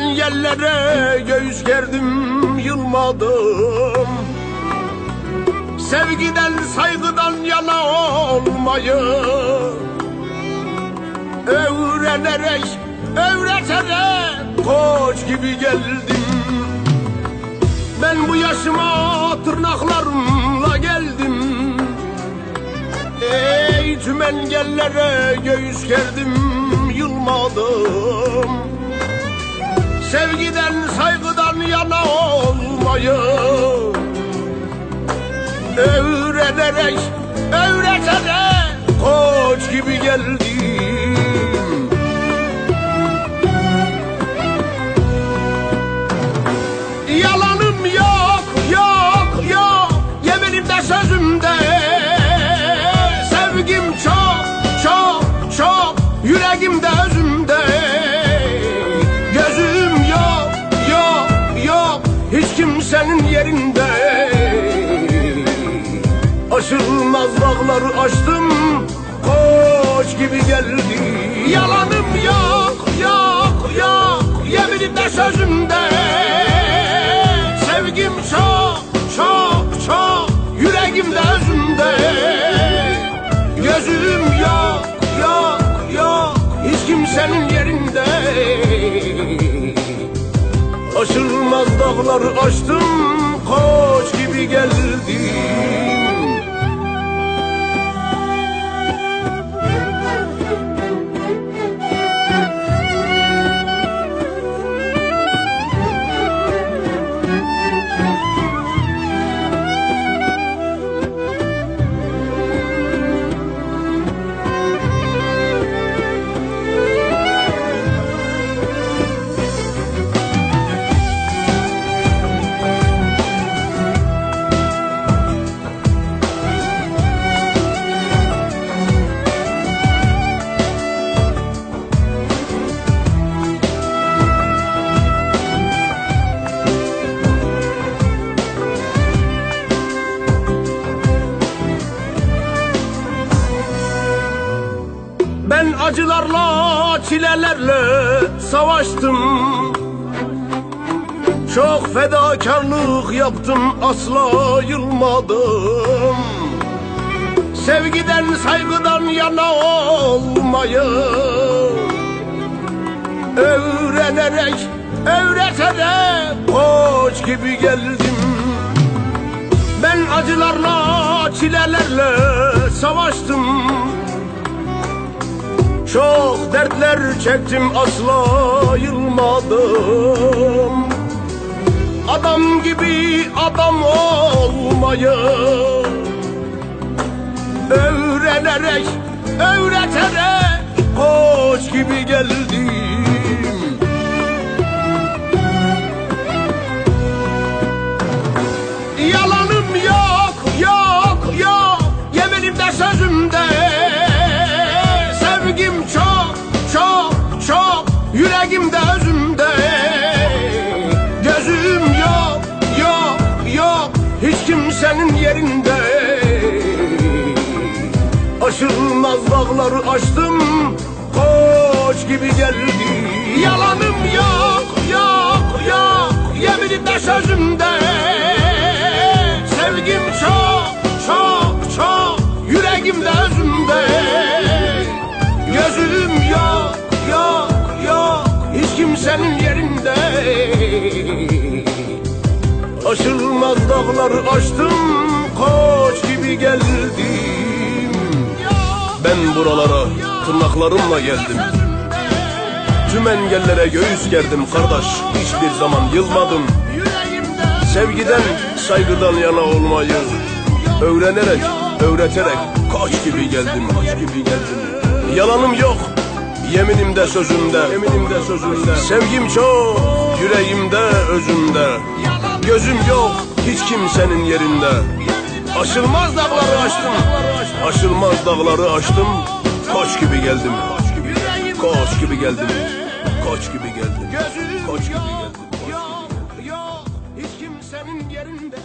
Tümen yerlere göğüs gerdim yılmadım. Sevgiden saygıdan yana olmayı Öğrenerek, öğreterek koç gibi geldim. Ben bu yaşıma tırnaklarımla geldim. Ey tüm engellere göğüs gerdim yılmadım Sevgiden saygıdan yana olmayı Öğrenerek, öğreterek koç gibi geldim. Yalanım yok, yok, yok. Yeminimde sözümde Sevgim çok, çok, çok. Yüreğimde Aşılmaz dağları aştım Koç gibi geldi. Yalanım yok, yok, yok. Yeminimde sözümde. Sevgim çok, çok, çok. Yüreğimde özümde. Gözüm yok, yok, yok. Hiç kimsenin yerinde. Aşılmaz dağları aştım Koç gibi geldim Ben acılarla, çilelerle savaştım. Çok fedakarlık yaptım, asla yılmadım. Sevgiden, saygıdan yana olmayı Öğrenerek, öğreterek koç gibi geldim. Ben acılarla, çilelerle savaştım çok dertler çektim asla yılmadım. Adam gibi adam olmayı Öğrenerek, öğreterek koç gibi geldim Yüreğimde özümde Gözüm yok, yok, yok. Hiç kimsenin yerinde. Aşılmaz dağları aştım Koç gibi geldi. Yalanım yok, yok, yok. Yeminimde sözümde Aşılmaz dağları aştım Koç gibi geldim. Ben buralara tırnaklarımla geldim. Tüm engellere göğüs gerdim kardeş. Hiçbir zaman yılmadım. Sevgiden, saygıdan yana olmayı Öğrenerek, öğreterek Koç gibi geldim, koç gibi geldim. Yalanım yok, yeminimde sözümde. Yeminimde sözümde. Sevgim çok, yüreğimde, özümde Gözüm yok, hiç kimsenin yerinde. Aşılmaz dağları aştım. Aşılmaz dağları aştım. Koç gibi geldim. Koç gibi geldim. Koç gibi geldim. Koç gibi geldim. Yok yok hiç kimsenin yerinde